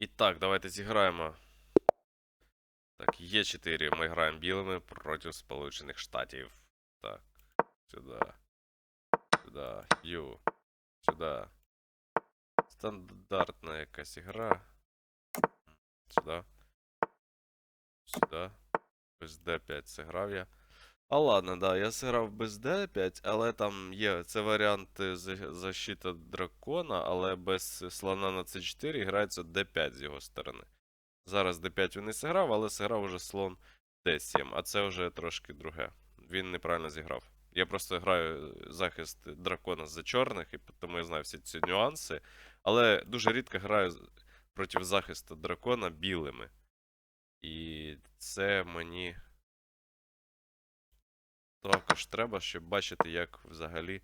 І так, давайте зіграємо. Так, Є4 ми граємо білими проти Сполучених Штатів. Так, сюди. Сюди. Ю. Сюди. Стандартна якась ігра. Сюди. Сюди. Без D5 зіграв я. А ладно, да, я зіграв без D5, але там є. Це варіант е, защита дракона, але без слона на C4 грається D5 з його сторони. Зараз D5 він не зіграв, але зіграв уже слон D7, а це вже трошки друге. Він неправильно зіграв. Я просто граю захист дракона за чорних, і тому я знаю всі ці нюанси. Але дуже рідко граю проти захисту дракона білими. І це мені також треба, щоб бачити, як взагалі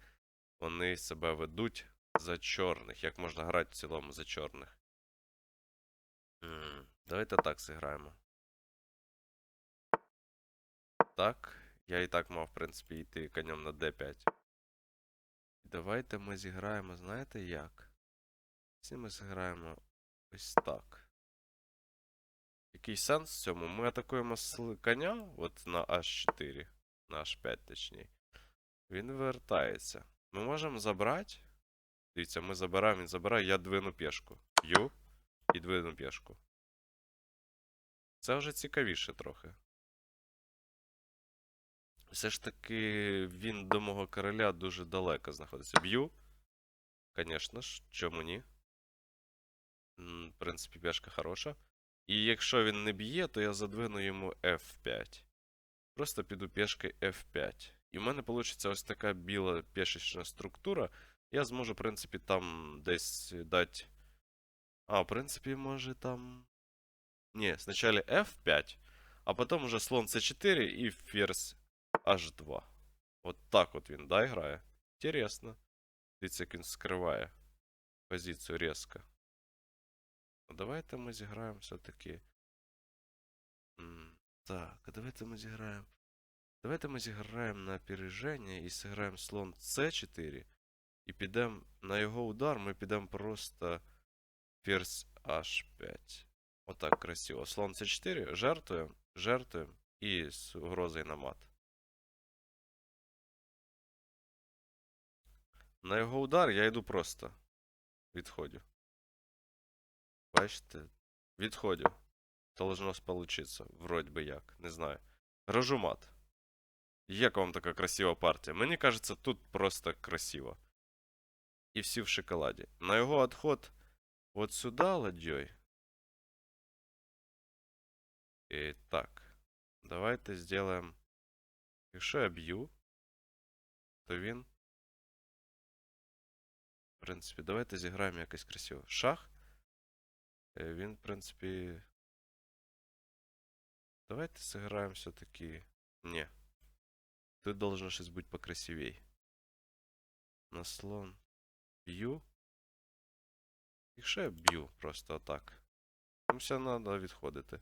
вони себе ведуть за чорних. Як можна грати в цілому за чорних. М, Давайте так зіграємо. Так. Я і так мав, в принципі, йти конем на D5. Давайте ми зіграємо, знаєте як? Всі ми зіграємо ось так. Який сенс в цьому? Ми атакуємо сл- коня, от на H4, на H5 точніше. Він вертається. Ми можемо забрати. Дивіться, ми забираємо, він забирає, я двину пішку. Ю і двину пішку. Це вже цікавіше трохи. Все ж таки він до мого короля дуже далеко знаходиться. Б'ю. Звісно ж, чому ні? В принципі, пішка хороша. І якщо він не б'є, то я задвину йому F5. Просто піду пішки F5. І в мене вийде ось така біла пішечна структура. Я зможу, в принципі, там десь дати. А, в принципі, може там. Ні, спочатку F5, а потім уже слон C4 і ферзь H2. От так от він, да, грає. Інтересно. Дивіться, як він скриває позицію різко. Ну, давайте ми зіграємо все-таки. Так, а давайте ми зіграємо. Давайте ми зіграємо на опереження і зіграємо слон С4. І підемо на його удар, ми підемо просто ферзь H5. Отак красиво. Слон С4, жертвуємо, жертвуємо і з угрозою на мат. На його удар я йду просто. Відходю. Бачите? Відходю. Должно получиться. Вроді би як. Не знаю. Грожу мат. Як вам така красива партія? Мені кажеться, тут просто красиво. І всі в шоколаді. На його відход от сюди ладьой. І так. Давайте зробимо. Якщо я б'ю, то він. В принципі, давайте зіграємо якось красиво. Шах. Е, Він, в принципі. Давайте зіграємо все-таки. Ні. Тут должно щось бути покрасивей. На слон. Б'ю. Якщо я б'ю просто отак. Там все треба відходити.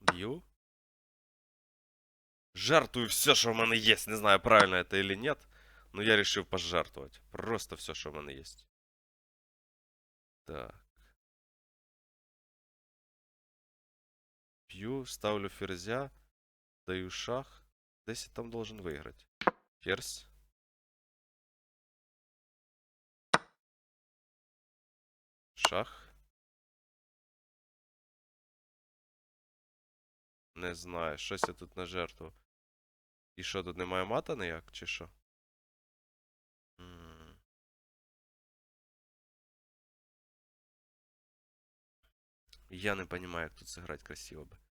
Б'ю. Жертвую все, що в мене є. Не знаю, правильно это или нет. Но я решил пожертвовать. Просто все, що в мене є. Так. Пью, ставлю ферзя, даю шах. Десь я там должен выиграть. Ферзь. Шах. Не знаю, щось я тут нажертвував. І що, тут немає мата ніяк, чи що? Я не понимаю, як тут сыграть красиво би.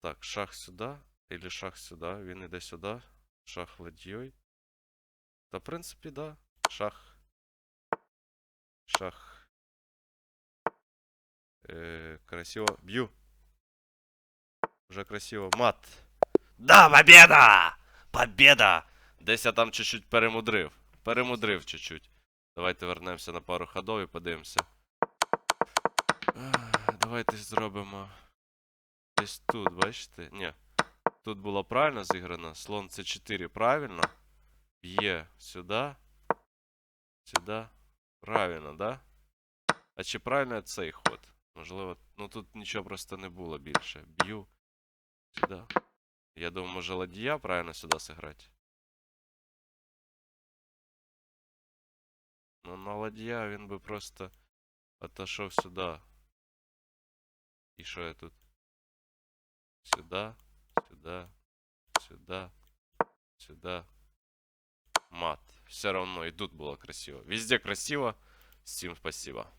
Так, шах сюди. Или шах сюди. Він іде сюди. Шах ладьей. Та, в принципі, да. Шах. Шах. Е, красиво. Б'ю. Уже красиво. Мат. Да, победа! Победа! Десь я там чуть-чуть перемудрив. Перемудрив чуть-чуть. Давайте вернемося на пару ходов і подивимося. Давайте зробимо. Десь тут, бачите? Ні. Тут було правильно зіграно. Слон С4 правильно. Б'є сюди. Сюди. Правильно, да? А чи правильно цей ход? Можливо, ну тут нічого просто не було більше. Б'ю. Сюди. Я думаю, може ладья правильно сюди зіграти. Ну, на ладья він би просто отошов сюди. І що я тут? Сюди, сюда, сюда, сюда. Мат. Все равно и тут было красиво. Везде красиво. Всем спасибо.